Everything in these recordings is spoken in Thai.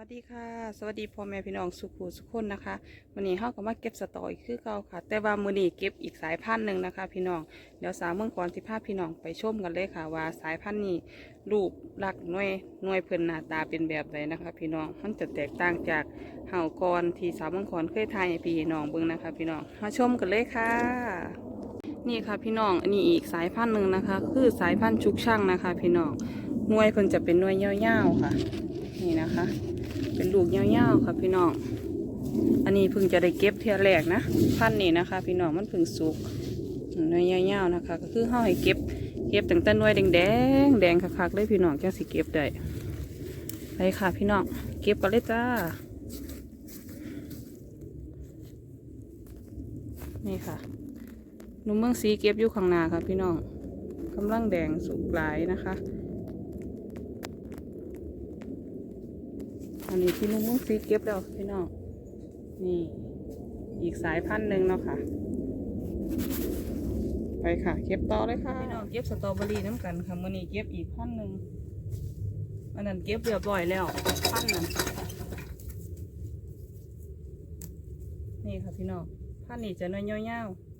วัสดีค่ะ สวัสดีพ่อแม่พี่น้องสุขุสุขคนนะคะวันนี้เฮาก็มาเก็บสตออีกคือเก่าค่ะ แต่ว่ามื้อนี้เก็บอีกสายพันธุ์หนึ่งนะคะ พี่น้องเดี๋ยวสาวเมืองก่อนสิพาพี่น้องไปชมกันเลยค่ะ ว่าสายพันธุ์นี้รูปลักษณ์หน่วยหน่วยเพิ่นหน้าตาเป็นแบบใดนะคะ พี่น้องมันจะแตกต่างจากเห่ากรที่สาวเมืองก่อนเคยทายให้พี่น้องเบิ่งนะคะ พี่น้องมาชมกันเลยค่ะนี่ค่ะพี่น้องอันนี้อีกสายพันธุ์หนึ่งนะคะ คือสายพันธุ์ชุกช่างนะคะ พี่น้องหน่วยเพิ่นจะเป็นหน่วยยาวๆค่ะ นี่นะคะ เป็นลูกยาวๆค่ะพี่น้อง อันนี้เพิ่งจะได้เก็บเทียแรกนะ พันนี้นะคะ พี่น้องมันเพิ่งสุกหน่วยยาวๆนะคะ ก็คือเฮาให้เก็บ เก็บตั้งแต่หน่วยแดงๆแดงคักๆเลยพี่น้องจังสิเก็บได้ไปค่ะพี่น้อง เก็บกันเลยจ้า นี่ค่ะหนุ่มเมืองสีเก็บอยู่ข้างหน้าค่ะพี่น้องกำลังแดงสุกหลายนะคะ อันนี้ที่นุ่มมุ้งซีเก็บแล้วพี่น้อง นี่ อีกสายพันธุ์หนึ่งเนาะค่ะ ไปค่ะ เก็บต่อเลยค่ะ พี่น้องเก็บสตรอเบอรี่น้ำกันค่ะมื่อนี้เก็บอีกพันธุ์หนึ่งอันนั้นเก็บเรียบร้อยแล้วพันธุ์นั้นนี่ค่ะพี่น้องพันธุ์นี้จะน้อยยวๆ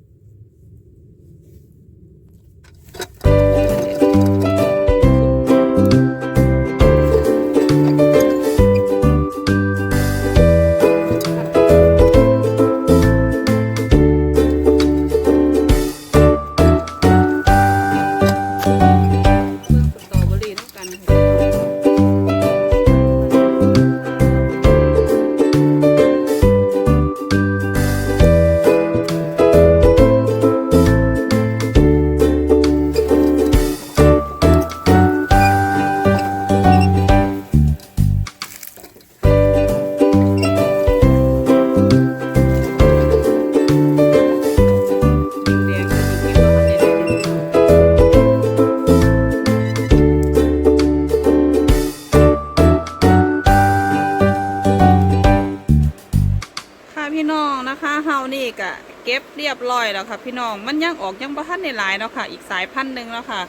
นะคะเฮานี่ก็เก็บเรียบร้อยแล้วค่ะ พี่น้องมันยังออกยังบ่ทันได้หลายเนาะค่ะ อีกสายพันธุ์หนึ่งแล้วค่ะ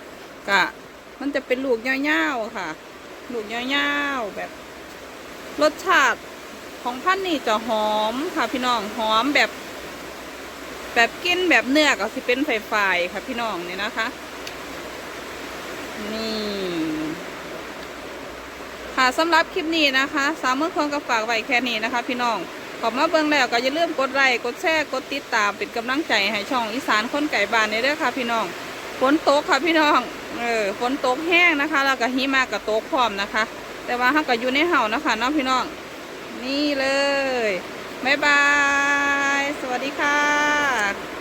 ก็มันจะเป็นลูกยาวๆค่ะ ลูกยาวๆแบบ รสชาติของพันธุ์นี่จะหอมค่ะ พี่น้องหอมแบบ แบบกินแบบเนื้อก็สิเป็นไฟๆค่ะ พี่น้องเนี่ยนะคะ นี่ค่ะสำหรับคลิปนี้นะคะ สามมือคนก็ฝากไว้แค่นี้นะคะ พี่น้อง ขอบมาเบิ่งแล้วก็อย่าลืมกดไลค์กดแชร์กดติดตามเป็นกำลังใจให้ช่องอีสานคนไก่บ้านนี่เด้อค่ะพี่น้องฝนตกค่ะพี่น้องเออฝนตกแห้งนะคะ แล้วก็หิมะกับตกพร้อมนะคะ แต่ว่าเขาก็อยู่ในเห่านะคะน้องพี่น้องนี่เลยบ๊ายบาย สวัสดีค่ะ